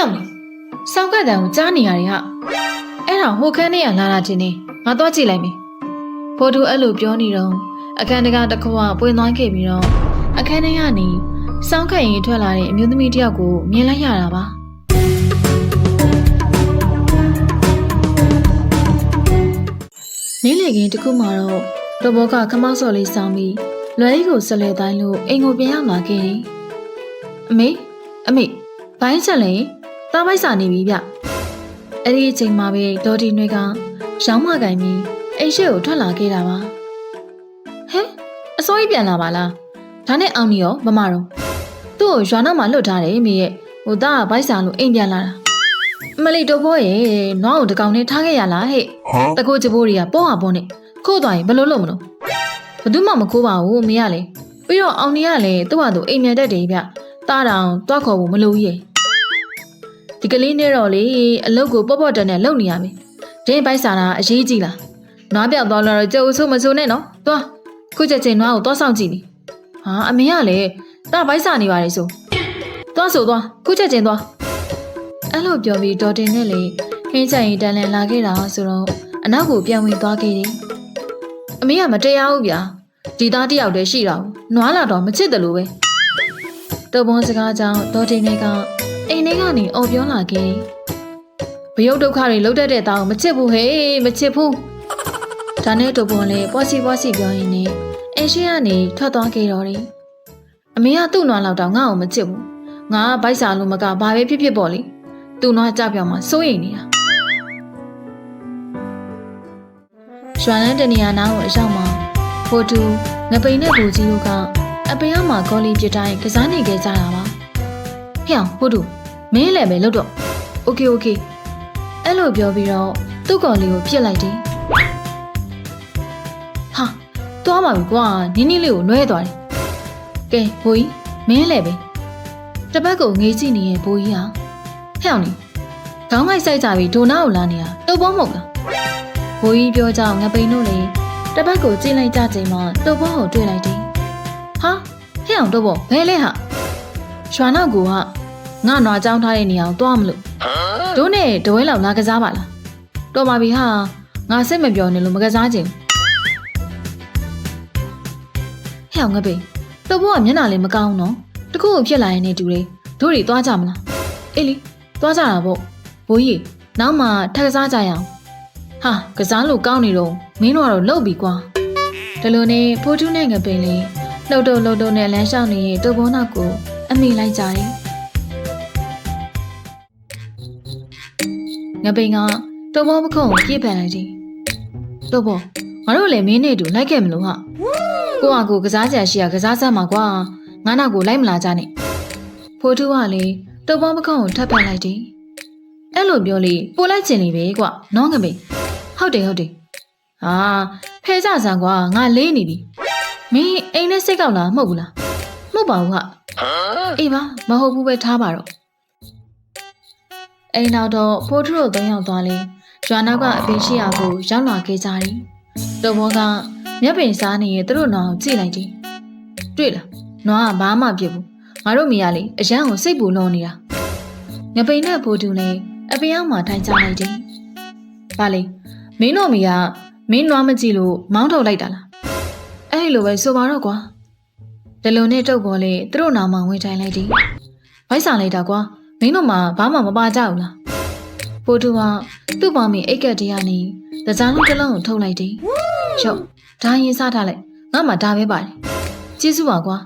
ဟဲ့မစောက်ကတန်ကိုကြားနေရတယ်ဟာအဲ့ဒါဟိုခန်းထဲကလာတာချင်းနေငါသွားကြည့်လိုက်မယ်ဖိုးတူအဲ့လိုပြောနေတော့အခန်းတကာတစ်ခွာပွင့်သွားခဲ့ပြီးတော့အခန်းထဲကနေစောင်းခတ်ရင်ထွက်လာတဲ့အမျိုးသမီးတစ်ယောက်ကိုမြင်လိုက်ရတာပါနေ့လည်ခင်းတစ်ခုမှတော့တော်ဘောကခမောက်စော်လေးစောင်းပြီးလွယ်လေးကိုဆက်လက်တိုင်းလို့အိမ်ကိုပြန်ရောက်လာခဲ့တယ်အမေအမေဘိုင်းချက်လေ တားပိုက်စာနေပြီဗျအဲ့ဒီအချိန်မှာပဲဒေါ်ဒီနွေကရောင်းမကင်ပြီးအိမ်ရှိကိုထွက်လာခဲ့တာပါဟဲအစိုးရပြန်လာပါလားဒါနဲ့အောင်နေရောမမတော့သူ့ကိုရွာနောက်မှာလွတ်ထားတယ်မိရဲ့ဟိုသားကဘိုက်စာလို့အိမ်ပြန်လာတာအမလီတော့ဘောရဲ့နွားကိုတကောင်နဲ့ထားခဲ့ရလားဟဲ့ Huh? တကူချပိုးတွေကပေါ့ဟာပေါ့နဲ့ခိုးသွားရင်ဘယ်လိုလုပ်မလို့ဘယ်သူမှမခိုးပါဘူးမရလေပြီးတော့အောင်နေရလေသူ့ဟာသူအိမ်မြန်တတ်တယ်ဗျတားတောင်တွားခေါ်ဖို့မလိုကြီးရဲ့ ဒီကလေးနဲ့တော့လေအလုတ်ကိုပေါ့ပေါ့တန်နဲ့လုံနေရပြီဒင်းပိုက်စာတာအရေးကြီးလားနွားပြောက်သွားလို့တော့ကြိုးဆိုးမဆိုးနဲ့နော်သွားခုချက်ချင်းနွားကိုသွားဆောင်ကြည့်နေဟာအမေကလေတားပိုက်စာနေပါလေဆိုသွားဆိုသွားခုချက်ချင်းသွားအဲ့လိုပြောပြီးဒေါ်တင်နဲ့လေခင်းချက်ရင်တန်လန်လာခဲ့တာဆိုတော့အနောက်ကိုပြန်ဝင်သွားခဲ့တယ်အမေကမတရားဘူးဗျာဒီသားတစ်ယောက်တည်းရှိတာကိုနွားလာတော့မချစ်တယ်လို့ပဲတော်ဘုံစကားကြောင့်ဒေါ်တင်နဲ့က အိမ်ထဲကနေအော်ပြောလာခဲ့တယ်ဘယုတ်ဒုက္ခတွေလောက်တတ်တဲ့သားကိုမချစ်ဘူးဟေးမချစ်ဘူးဒါနဲ့တော်ဘုံလည်းပွားစီပွားစီပြောရင်းနဲ့အိမ်ရှိကနေထွက်သွားခဲ့တော့တယ်အမေကသူ့နွားလောက်တော့ငါ့ကိုမချစ်ဘူးငါကဗိုက်စာလို့မကဘာပဲဖြစ်ဖြစ်ပေါ့လေသူ့နွားကြပြောင်မှာစိုးရိမ်နေတာရွှာလန်းတနေရာနားကိုအရောက်မှာဖိုတူငပိန်နဲ့ဘူကြီးတို့ကအပင်အောက်မှာကော်လီပြတိုင်းကစားနေခဲ့ကြတာပါဟဲ့အောင်ဖိုတူ မင်းလည်းပဲလုပ်တော့โอเคโอเคအဲ့လိုပြောပြီးတော့သူ့ကော်လီကိုပြစ်လိုက်တယ်ဟာသွားပါပြီကွာနင်းနင်းလေးကိုနှွဲသွားတယ်ကဲဘိုးကြီးမင်းလည်းပဲတစ်ပတ်ကိုငေးကြည့်နေရဲ့ဘိုးကြီးဟာဟဲ့အောင်နေခေါင်းငိုက်ဆိုင်ကြပြီးဒိုနာကိုလာနေတာတုပ်ပေါမဟုတ်လား ဘိုးကြီးပြောကြောင်းငပိန်တို့လေတပတ်ကိုကြည့်လိုက်ကြချိန်မှာတုပ်ဘောကိုတွေ့လိုက်တယ်။ဟာဟဲ့အောင်တုပ်ဘောဘယ်လဲဟာရွာနောက်ကိုက ငါနွားကြောင်းထားတဲ့နေရာကိုသွားမလို့တို့နဲ့တဝဲလောက်လာကစားပါလားတော်ပါပြီဟာငါစိတ်မပြောနေလို့မကစားချင်ဘူးဟဲ့အောင်ငပိန်တုပ်ဘောကမျက်နှာလေးမကောင်းနော်တခုခုဖြစ်လာရင်နေတူလေတို့တွေသွားကြမလားအေးလီသွားကြတာပေါ့ဘိုးကြီးနောက်မှထပ်ကစားကြရအောင်ဟာကစားလို့ကောင်းနေတော့မင်းတို့ကတော့လှုပ်ပြီကွာဒီလိုနဲ့ဖိုးထူးနဲ့ငပိန်လေးလှုပ်တော့လှုပ်တော့နဲ့လမ်းလျှောက်နေတဲ့တုပ်ဘောနောက်ကိုအမိလိုက်ကြတယ် ငပိန်ကတုပ်ဘောပခုံးကိုပြေးပန်လိုက်တယ်တုပ်ဘောငါတို့လည်းမင်းနဲ့အတူလိုက်ခဲ့မလို့ဟာကိုကကိုကစားကြရှိရကစားစမ်းမှာကွာငါနောက်ကိုလိုက်မလာကြနဲ့ဖိုးထူးကလေတုပ်ဘောပခုံးကိုထပ်ပန်လိုက်တယ်အဲ့လိုပြောလေပို့လိုက်ချင်လေပဲကွာနော်ငပိန်ဟုတ်တယ်ဟုတ်တယ်ဟာဖဲကြဆန်ကွာငါလေးနေပြီမင်းအိမ်နဲ့စိတ်ကောက်လားမဟုတ်ဘူးလားမဟုတ်ပါဘူးဟာ Huh? အေးပါမဟုတ်ဘူးပဲထားပါတော့ အိမ်နောက်တော့ဖိုးထရိုသုံးယောက်သွားလဲရွာနောက်ကအပင်ရှိရာကိုရောက်လာခဲ့ကြတယ်တော်ဘောကမျက်ပင်စားနေရင်သူတို့နောင်ကြည့်လိုက်တယ်တွေ့လားနွားကဘာမှပြစ်ဘူးငါတို့မိရလေအရန်ကိုစိတ်ပူလုံးနေတာငပိန်နဲ့ဖိုးတူလည်းအပင်အောက်မှာထိုင်ကြလိုက်တယ်ဗာလေမင်းတို့မိကမင်းနွားမကြည့်လို့မောင်းထုတ်လိုက်တာလားအဲ့ဒီလိုပဲဆိုပါတော့ကွာဒီလိုနဲ့တုတ်ပေါ်လေသူတို့နာမဝင်ထိုင်လိုက်တယ်ဗိုက်ဆာလိုက်တာကွာ မင်းတို့မှဘာမှမပါကြဘူးလားပိုတူကသူ့ပေါင်းမီအိတ်ကက်တရားနေတကြားလုံးတစ်လုံးကိုထုတ်လိုက်တယ်ရုပ်ဒါရင်စားထားလိုက်ငါမှဒါပဲပါတယ်ကျေးဇူးပါကွာ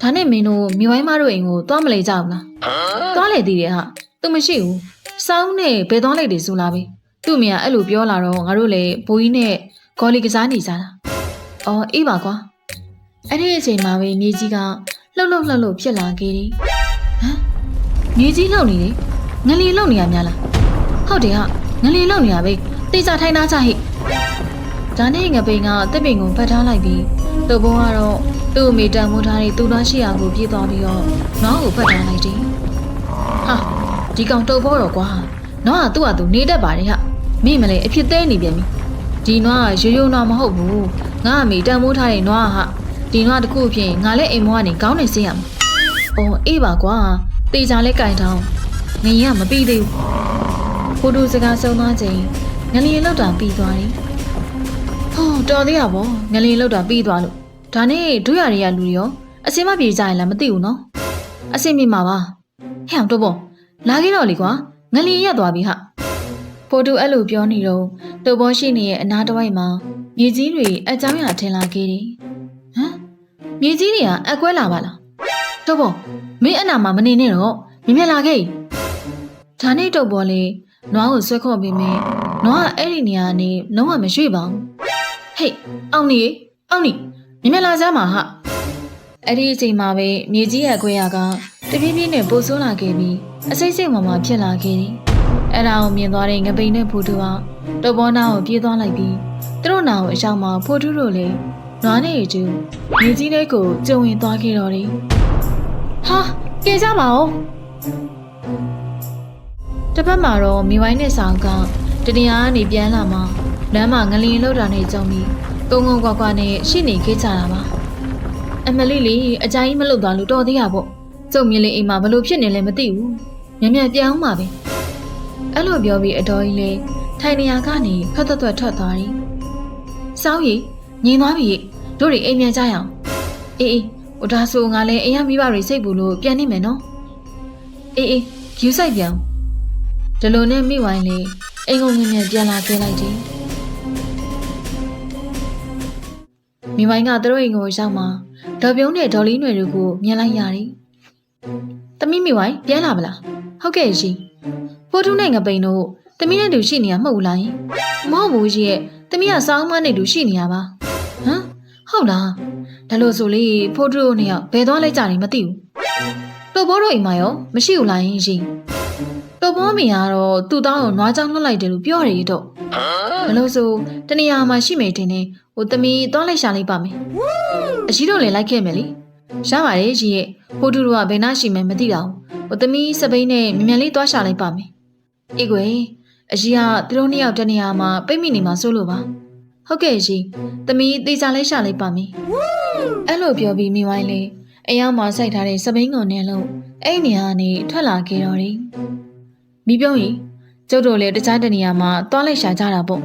ဒါနဲ့မင်းတို့မြေဝိုင်းမတို့အိမ်ကိုသွားမလဲကြဘူးလား Huh? သွားလေသေးတယ်ဟာသူမရှိဘူးစောင်းနဲ့ဘယ်သွားလိုက်တယ်ဆိုလားပဲသူ့မိကအဲ့လိုပြောလာတော့ငါတို့လည်းဘိုးကြီးနဲ့ဂေါ်လီကစားနေကြတာအော်အေးပါကွာအဲ့ဒီအချိန်မှာပဲမြေကြီးကလှုပ်လှုပ်လှုပ်လှုပ်ဖြစ်လာခဲ့တယ်ဟမ် မြေကြီးလှုပ်နေတယ်ငလီလှုပ်နေရများလားဟုတ်တယ်ဟာငလီလှုပ်နေရပဲတေချာထိုင်သားချဟိဒါနဲ့ငပိန်ကတက်ပင်ကိုဖတ်ထားလိုက်ပြီးသူ့ဘုံကတော့သူ့အမိတန်မိုးထားတဲ့သူ့သားရှိရာကိုပြေးသွားပြီးတော့နောင်းကိုဖတ်ထားလိုက်တယ်ဟာဒီကောင်တုပ်ဖို့တော့ကွာနွားကသူ့ဟာသူနေတတ်ပါတယ်ဟာမိမလဲအဖြစ်သေးနေပြန်ပြီဒီနွားကရိုးရိုးနွားမဟုတ်ဘူးငါအမိတန်မိုးထားတဲ့နွားဟာဒီနွားတစ်ခုအဖြစ်ငါလည်းအိမ်မောကနေကောင်းနေစေးရမှာအော်အေးပါကွာ တေချာလဲကြိုင်ထောင်းငရင်ကမပြီးသေးဘူးဖိုတိုစကားဆုံးသွားချိန်ငလျင်လောက်တာပြီးသွားတယ်ဟောတော်သေးရပါငလျင်လောက်တာပြီးသွားလို့ဒါနဲ့တို့ရတွေကလူတွေရောအစင်မပြေကြရင်လားမသိဘူးနော်အစင်ပြေမှာပါဟဲ့အောင်တော့ပေါ့လာခဲ့တော့လေကွာငလျင်ရက်သွားပြီဟာဖိုတိုအဲ့လိုပြောနေတော့တုပ်ပေါ်ရှိနေရဲ့အနားတစ်ဝိုက်မှာမြေကြီးတွေအကြောင်းအရာထင်လာခဲ့တယ်ဟမ်မြေကြီးတွေကအကွဲလာပါလား တော့ပေါ့မင်းအနာမှာမနေနဲ့တော့မြင်မြင်လာခဲ့။ဒါနဲ့တုပ်ပေါ်လေနွားကိုဆွဲခေါ်ပြီးမင်းနွားကအဲ့ဒီနေရာကနေလုံးဝမရွှေ့ပါဘူး။ဟေးအောင်နေအောင်နေမြင်မြင်လာစမ်းပါဟာ။အဲ့ဒီအချိန်မှာပဲမြေကြီးရဲ့အခွဲရကတပြင်းပြင်းနဲ့ပို့ဆိုးလာခဲ့ပြီးအစိမ့်စိမ့်မှမှဖြစ်လာခဲ့တယ်။အဲ့ဒါကိုမြင်သွားတဲ့ငပိန်နဲ့ဖိုးတူကတုပ်ပေါ်နာကိုပြေးသွားလိုက်ပြီးသူတို့နာကိုအရောက်မှာဖိုးတူတို့လည်းနွားနဲ့အတူမြေကြီးလေးကိုကျုံဝင်သွားခဲ့တော့တယ်။ ဟာကဲကြပါဦးတစ်ဖက်မှာတော့မိဝိုင်းနဲ့ဆောင်ကတတရားကနေပြန်လာမှလမ်းမှာငလျင်လောက်တာနဲ့ကြုံပြီးကုန်းကုန်းကွာကွာနဲ့ရှိနေခဲ့ကြတာပါအမလေးလေးအကြိုင်းမလုပ်သွားလို့တော်သေးရပေါ့ကျုံမြင်လေးအိမ်မှာဘလို့ဖြစ်နေလဲမသိဘူးမြင်မြန်ပြန်အောင်ပါပဲအဲ့လိုပြောပြီးအတော်ကြီးလေးထိုင်နေရာကနေဖတ်သက်သက်ထွက်သွားတယ်စောင်းရီငြင်းသွားပြီတို့တွေအိမ်မြန်ကြရအောင်အေးအေး ဟိုဒါဆိုငါလည်းအိမ်ရမိဘတွေစိတ်ဘူးလို့ပြန်နေမယ်နော်အေးအေးယူဆိုင်ပြန်ဒီလိုနဲ့မိဝိုင်းလေးအိမ်ကုန်မြင်မြန်ပြန်လာခဲ့လိုက်တယ်မိဝိုင်းကသူတို့အိမ်ကိုရောက်မှဒေါ်ပြုံးနဲ့ဒေါ်လေးຫນွေတို့ကိုမြင်လိုက်ရတယ်တမိမိဝိုင်းပြန်လာမလားဟုတ်ကဲ့ရှင်ဖိုးထုနဲ့ငပိန်တို့တမိနဲ့တူရှိနေရမဟုတ်ဘူးလားယင်မဟုတ်ဘူးကြီးရဲ့တမိကစောင်းမနဲ့တူရှိနေရပါဟမ် ဟုတ်လားဒါလို့ဆိုလေဖိုးထူတို့နှစ်ယောက်ဘယ်သွားလိုက်ကြတယ်မသိဘူးတော်ဘောတို့အိမ်မှာရောမရှိဘူးလားယင်ရှင်တော်ဘောမင်းကတော့သူ့သားကိုနွားကြောင်လှုပ်လိုက်တယ်လို့ပြောတယ်တော့ဒါလို့ဆိုတနေရာမှာရှိမယ်တင်နေဟိုတမီသွားလိုက်ရှာလိုက်ပါမယ်အရှိတို့လည်းလိုက်ခဲ့မယ်လေရပါတယ်ကြီးရဲ့ဖိုးထူတို့ကဘယ်နှရှိမယ်မသိတာဘူးဟိုတမီစပိန်နဲ့မြန်မြန်လေးသွားရှာလိုက်ပါမယ်အေးကွယ်အရှိကသူတို့နှစ်ယောက်တနေရာမှာပိတ်မိနေမှာစိုးလို့ပါ ဟုတ်ကဲ့ကြီးတမီတေချာလေးရှာလိုက်ပါမယ်အဲ့လိုပြောပြီးမိဝိုင်းလေးအယောင်မှာစိုက်ထားတဲ့စပိန်ကုန်နဲ့လုံးအဲ့နေရာကနေထွက်လာခဲ့တော့တယ်မိပြုံးကြီးကျုပ်တို့လည်းတခြားတနေရာမှာသွားလိုက်ရှာကြတာပေါ့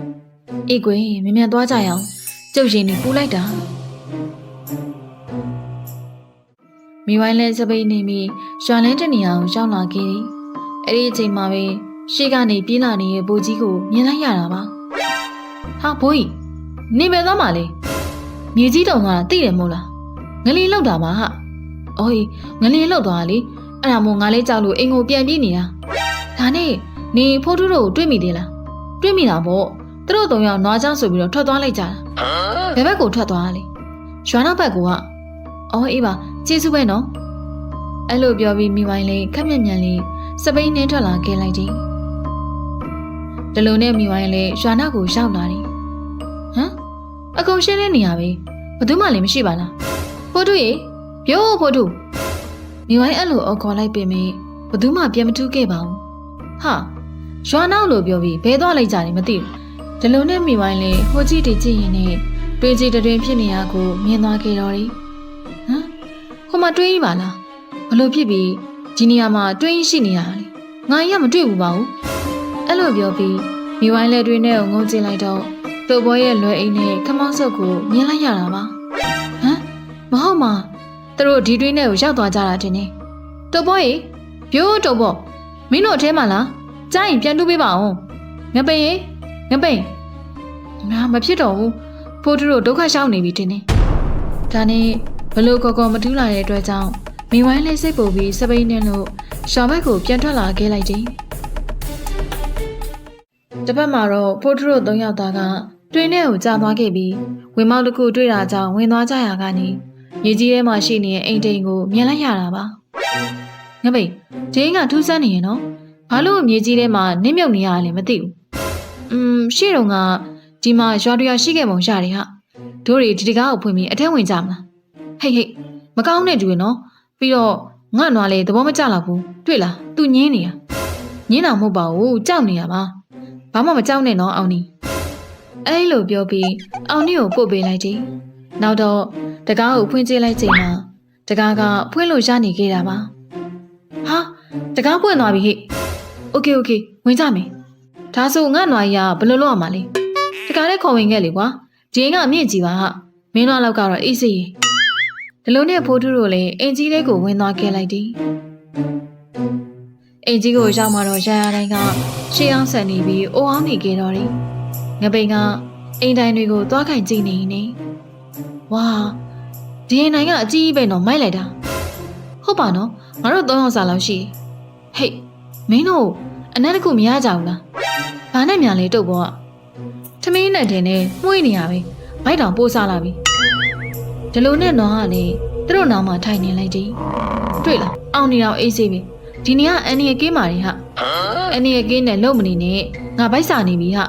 အေးကွယ်မြင်မြန်သွားကြရအောင်ကျုပ်ရင်နေပူလိုက်တာမိဝိုင်းလဲစပိန်နေပြီးရွာလန်းတနေရာကိုရောက်လာခဲ့တယ်အဲ့ဒီအချိန်မှာပဲရှေ့ကနေပြေးလာနေတဲ့ဘိုးကြီးကိုမြင်လိုက်ရတာပါဟာဘိုးကြီး နေမယ်သွားမှာလေမြေကြီးတုံကတိတယ်မို့လားငလီလောက်တာပါဟာအော်ဟေးငလီလောက်သွားတာလေအဲ့ဒါမို့ငါလေးကြောက်လို့အိမ်ကိုပြန်ပြေးနေတာဒါနဲ့နေဖိုးထုတို့ကိုတွေ့မိသေးလားတွေ့မိတာပေါ့သူတို့သုံးယောက်နွားချောင်းဆိုပြီးတော့ထွက်သွားလိုက်ကြတာဘယ်ဘက်ကိုထွက်သွားတာလဲရွာနောက်ဘက်ကကအော်အေးပါကျေးဇူးပဲနော်အဲ့လိုပြောပြီးမိပိုင်းလေးခက်မြက်မြန်လေးစပိန်နဲ့ထွက်လာခဲ့လိုက်တယ်ဒီလိုနဲ့မိပိုင်းလေးရွာနောက်ကိုရောက်လာတယ်ဟမ် အကုန်ရှင်းလင်းနေရပဲဘယ်သူမှလည်းမရှိပါလားဖိုးတူရေပြောဖိုးတူမိဝိုင်းအဲ့လိုအော်ခေါ်လိုက်ပေမဲ့ဘယ်သူမှပြန်မထူးခဲ့ပါဘူးဟာရွာနောက်လို့ပြောပြီးဘဲသွားလိုက်ကြတယ်မသိဘူးဒီလိုနဲ့မိဝိုင်းလည်းဟိုကြည့်တည်ကြည့်ရင်နဲ့တွေးကြည့်တွင်ဖြစ်နေရကိုမြင်သွားခဲ့တော့တယ်ဟမ်ဟိုမှာတွေးပါလားဘလို့ဖြစ်ပြီးဒီနေရာမှာတွေးရှိနေရတယ်ငါရမတွေ့ဘူးပါဘူးအဲ့လိုပြောပြီးမိဝိုင်းလည်းတွင်နဲ့ငုံကြည့်လိုက်တော့ သူ့ဘောရဲ့လွယ်အိမ်နဲ့ခမောင်းစုပ်ကိုမြင်လိုက်ရတာပါဟမ်မဟုတ်မှာသူတို့ဒီတွင်းထဲကိုရောက်သွားကြတာတင်နေသူ့ဘောရေပြိုးတော့ဘောမင်းတို့အထဲမှာလားကြားရင်ပြန်တူးပေးပါအောင်ငပိန်ရေငပိန်ငါမဖြစ်တော့ဘူးဖိုးသူတို့ဒုက္ခရှောင်နေပြီတင်နေဒါနဲ့ဘလို့ကော်ကော်မထူးလာတဲ့အတွက်ကြောင့်မိဝိုင်းလေးစိတ်ပူပြီးစပိန်နဲ့လို့ရှောင်းဘက်ကိုပြန်ထွက်လာခဲ့လိုက်တယ် တစ်ဖက်မှာတော့ဖိုးသူတို့သုံးယောက်သားကတွင်ထဲကိုကြာသွားခဲ့ပြီးဝင်မောက်တစ်ခုတွေ့တာကြောင့်ဝင်သွားကြရကနေရေကြီးထဲမှာရှိနေတဲ့အိမ်တိန်ကိုမြင်လိုက်ရတာပါငပိတ်ဂျင်းကထူးဆန်းနေရင်နော်ဘာလို့မြေကြီးထဲမှာနစ်မြုပ်နေရလဲမသိဘူးอืมရှေ့တုန်းကဒီမှာရွာတရွာရှိခဲ့ပုံရတယ်ဟာတို့တွေဒီတကားကိုဖွင့်ပြီးအထက်ဝင်ကြမလားဟိတ်ဟိတ်မကောင်းတဲ့တူရနော်ပြီးတော့ငါ့နွားလေသဘောမကျတော့ဘူးတွေ့လားသူညင်းနေရညင်းတာမဟုတ်ပါဘူးကြောက်နေရပါ ဘာမှမကြောက်နဲ့နော်အောင်နီ အဲ့လိုပြောပြီးအောင်နီကိုပို့ပေးလိုက်တယ်။နောက်တော့တကားကိုဖွင့်ကြည့်လိုက်ချိန်မှာတကားကဖွင့်လို့ရနေခဲ့တာပါ။ဟာတကားပွင့်သွားပြီဟိ โอเคโอเคဝင်ကြမယ်ဒါဆိုငါနွားကြီးကဘယ်လိုလုပ်ရမှာလဲတခါလေးခေါ်ဝင်ခဲ့လေကွာဒီအိမ်ကအမြင့်ကြီးပါဟာမင်းတို့လောက်ကတော့အေးစေးရေဒီလိုနဲ့ဖိုးထုတို့လည်းအင်ကြီးလေးကိုဝင်သွားခဲ့လိုက်သည် အင်ကြီးကိုရောက်မှတော့ရာရာတိုင်းကရှေးအောင်ဆန်နေပြီးအိုအောင်နေခဲ့တော့တယ်ငပိန်ကအိမ်တိုင်းတွေကိုသွားခိုင်ကြည့်နေနေဝါဒီအိမ်တိုင်းကအကြီးကြီးပဲတော့မိုက်လိုက်တာဟုတ်ပါနော်ငါတို့သုံးယောက်စာလောက်ရှိဟေးမင်းတို့အနက်တစ်ခုမရကြဘူးလားဘာနဲ့မြန်လဲတုတ်ဘောကထမင်းနဲ့တင်နေမှုေးနေရပဲဘိုက်တောင်ပိုးစားလာပြီဒီလိုနဲ့တော့ကလေသူတို့နောက်မှာထိုင်နေလိုက်တယ်တွေ့လားအောင်နေတော့အေးစေးပြီ ဒီနေ့ကအန်နီရဲ့ကင်းမာတွေဟာအန်နီရဲ့ကင်းနဲ့လုံမနေနဲ့ငါဘိုက်စာနေပြီဟာ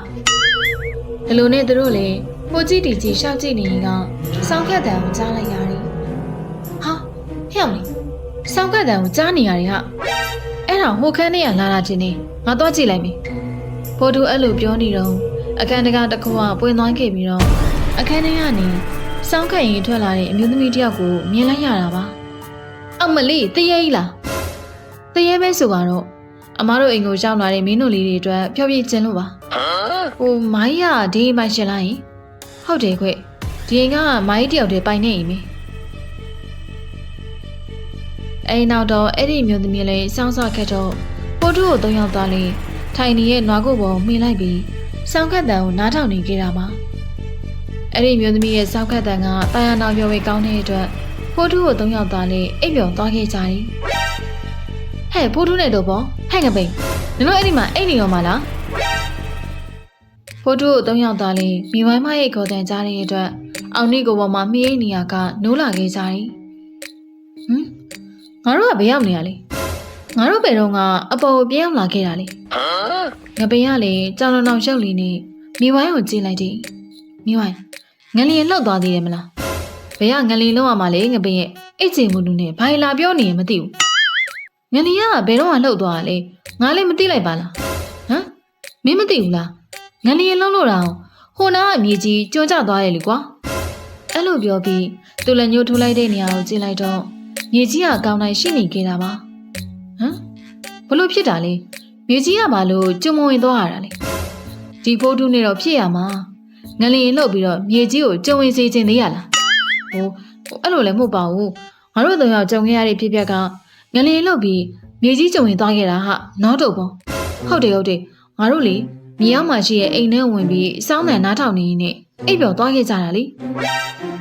ဒီလိုနဲ့သူတို့လေဟိုကြည့်တီကြည့်ရှောက်ကြည့်နေရင်ကစောင်းခက်တံကိုကြားလိုက်ရတယ်ဟာဟဲ့အောင်လေစောင်းခက်တံကိုကြားနေရတယ်ဟာအဲ့ဒါဟိုခန်းထဲကလာတာချင်းနေငါသွားကြည့်လိုက်မယ်ဖိုးတူအဲ့လိုပြောနေတော့အခန်းတကာတစ်ခုကပွင့်သွားခဲ့ပြီးတော့အခန်းထဲကနေစောင်းခက်ရင်ထွက်လာတဲ့အမျိုးသမီးတစ်ယောက်ကိုမြင်လိုက်ရတာပါအမလေးတရေကြီးလား တရေပဲဆိုတော့အမားတို့အိမ်ကိုရောက်လာတဲ့မင်းတို့လေးတွေအတွက်ဖျော်ဖြေခြင်းလို့ပါဟိုမိုင်းရဒီအိမ်ပိုင်ရှင်လိုက်ရင်ဟုတ်တယ်ခွဒီအိမ်ကမိုင်းတယောက်တည်းပိုင်နေအိမ်ပဲအိမ်နောက်တော့အဲ့ဒီမျိုးသမီးလေးစောင်းဆော့ခက်တော့ပို့တူကိုသုံးယောက်သားလေးထိုင်နေရဲ့နွားကိုပေါ်မှီလိုက်ပြီးစောင်းခက်တန်ကိုနားထောင်နေကြတာပါအဲ့ဒီမျိုးသမီးရဲ့စောင်းခက်တန်ကတာယာနောင်ရွယ်ဝေကောင်းတဲ့အတွက်ပို့တူကိုသုံးယောက်သားလေးအိပ်ပျော်သွားခဲ့ကြတယ် ဟဲ့ပို့တူနဲ့တော့ပေါ့ဟဲ့ငပိန်နင်တို့အဲ့ဒီမှာအိတ်နေရောမလားဖိုးတူကိုသုံးယောက်သားလေးမိဝိုင်းမရဲ့ခေါ်တန်ကြားတဲ့အတွက်အောင်နီကိုပေါ်မှာမှီးအိတ်နေရကနိုးလာခဲ့ကြတယ်ဟမ်ငါတို့ကဘယ်ရောက်နေရလဲငါတို့ဘယ်တော့ကအပေါ်ကိုပြေးအောင်လာခဲ့တာလေငပိန်ကလေကြောင်လုံအောင်ရောက်လီနေမိဝိုင်းကိုကြည့်လိုက်တယ်မိဝိုင်းငလျင်လှုပ်သွားသေးတယ်မလားဘယ်ကငလျင်လှုပ်ရမှာလဲငပိန်ရဲ့အိတ်ချင်မှုလူနဲ့ဘာလာပြောနေရင်မသိဘူး ငလျင်ကဘယ်တော့မှလှုပ်သွားတာလဲငါလည်းမသိလိုက်ပါလားဟမ်မင်းမသိဘူးလားငလျင်လှုပ်လို့တော့ဟိုနားအမြေကြီးကျွန်းကျသွားတယ်လေကွာအဲ့လိုပြောပြီးသူလည်းညှို့ထိုးလိုက်တဲ့နေရာကိုကြည့်လိုက်တော့မြေကြီးကကောင်းတိုင်းရှိနေခဲ့တာပါဟမ်ဘလို့ဖြစ်တာလဲမြေကြီးကဘာလို့ကျွံမဝင်သွားရတာလဲဒီဖိုးတူးနဲ့တော့ဖြစ်ရမှာငလျင်လှုပ်ပြီးတော့မြေကြီးကိုကျွံဝင်စေခြင်းသေးရလားဟိုဟိုအဲ့လိုလည်းမဟုတ်ပါဘူးငါတို့တို့ရောက်ကြုံခဲ့ရတဲ့ဖြစ်ပျက်က ငလျင်လှုပ်ပြီးမြေကြီးကျွံဝင်သွားခဲ့တာဟာနောက်တော့ပေါ့ဟုတ်တယ်ဟုတ်တယ်ငါတို့လေမြေရောက်မှရှိရဲ့အိမ်ထဲဝင်ပြီးစောင်းတန်နားထောင်နေနေအိပ်ပျော်သွားခဲ့ကြတာလေ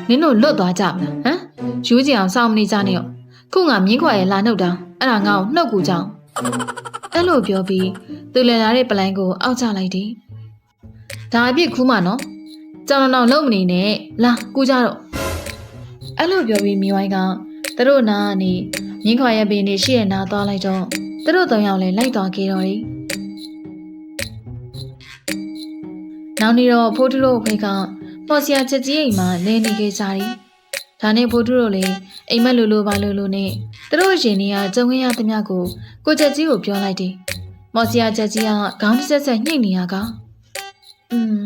နင်တို့လွတ်သွားကြမလားဟမ်ယူကြည့်အောင်စောင်းမနေကြနဲ့ရောခုငါမြင်းခွာရဲ့လာနှုတ်တာအဲ့ဒါငါ့ကိုနှုတ်ကူကြောင်အဲ့လိုပြောပြီးသူလည်လာတဲ့ပလိုင်းကိုအောက်ချလိုက်တယ်ဒါအပြစ်ခူးမှနော်ကြောင်တော့လုံးမနေနဲ့လာကူကြတော့အဲ့လိုပြောပြီးမိဝိုင်းက သူတို့နာကနေမြင်းခွာရဲ့ပင်နေရှိရဲ့နာသွားလိုက်တော့သူတို့သုံးယောက်လည်းလိုက်သွားခဲ့တော့တယ်နောက်နေ့တော့ဖိုးထုတို့ဖေကပေါ်စရာချက်ကြီးအိမ်မှာလဲနေခဲ့ကြတယ်ဒါနဲ့ဖိုးထုတို့လည်းအိမ်မက်လိုလိုပါလိုလိုနဲ့သူတို့ရင်တွေကကြုံခဲ့ရသမျှကိုကိုချက်ကြီးကိုပြောလိုက်တယ်မော်စရာချက်ကြီးကခေါင်းတစ်ဆက်ဆက်ညှိနေရကอืม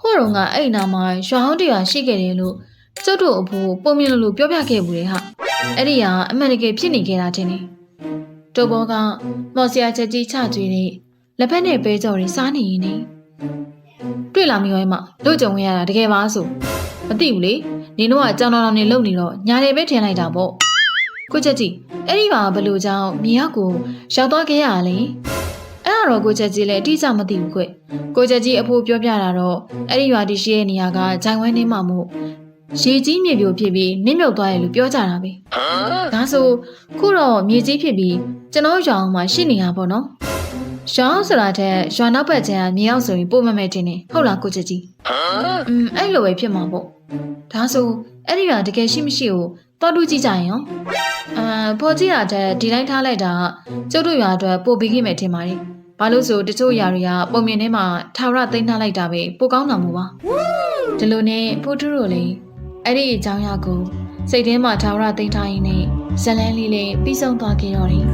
ဟိုတော့ကအဲ့နာမှာရွာဟောင်းတရားရှိခဲ့တယ်လို့ကျုပ်တို့အဖိုးပုံမြင်လို့ပြောပြခဲ့ဘူးလေဟာ အဲ့ဒီကအမှန်တကယ်ဖြစ်နေခဲ့တာတင်နေတိုးဘောကမော်စရာချက်ကြီးချကျွေးတဲ့လက်ဖက်နဲ့ပဲကြော်တွေစားနေရင်နေတွေ့လာမိရောမတို့ကြုံရတာတကယ်ပါဆိုမသိဘူးလေနင်တို့ကကြောင်တော်တော်နေလုံနေတော့ညာတယ်ပဲထင်လိုက်တာပေါ့ကိုချက်ကြီးအဲ့ဒီမှာဘလို့ကြောင့်မြေရောက်ကိုရောက်သွားခဲ့ရလေအဲ့ဒါတော့ကိုချက်ကြီးလည်းအတိအကျမသိဘူးခွကိုချက်ကြီးအဖိုးပြောပြတာတော့အဲ့ဒီရွာတီရှိရဲ့နေရာကဂျိုင်ဝဲနေမှမို့ ရေကြီးမြေပြိုဖြစ်ပြီးနစ်မြုပ်သွားတယ်လို့ပြောကြတာပဲဒါဆိုခုတော့မြေကြီးဖြစ်ပြီးကျွန်တော်ရွာအောင်မှာရှိနေရပါတော့ရွာအောင်ဆိုတာတဲ့ရွာနောက်ဘက်ကျန်မြေအောင်ဆိုရင်ပို့မမဲ့တင်နေဟုတ်လားကိုချက်ကြီးอืมအဲ့လိုပဲဖြစ်မှာပေါ့ဒါဆိုအဲ့ဒီရွာတကယ်ရှိမရှိကိုတော်တူကြည့်ကြရင်ရောအာပေါ်ကြည့်တာတဲ့ဒီတိုင်းထားလိုက်တာကျုပ်တို့ရွာအတွက်ပို့ပေးခဲ့မယ်ထင်ပါတယ်ဘာလို့ဆိုတချို့ຢာတွေကပုံမြင်ထဲမှာထာဝရသိမ်းထားလိုက်တာပဲပိုကောင်းတာမို့ပါဒီလိုနဲ့ဖိုးထူးတို့လည်း အဲ့ဒီအကြောင်းအရာကိုစိတ်ထဲမှာထာဝရသိမ်းထားရင်းနဲ့ဇလန်းလေးလေးပြီးဆုံးသွားခဲ့တော့တယ်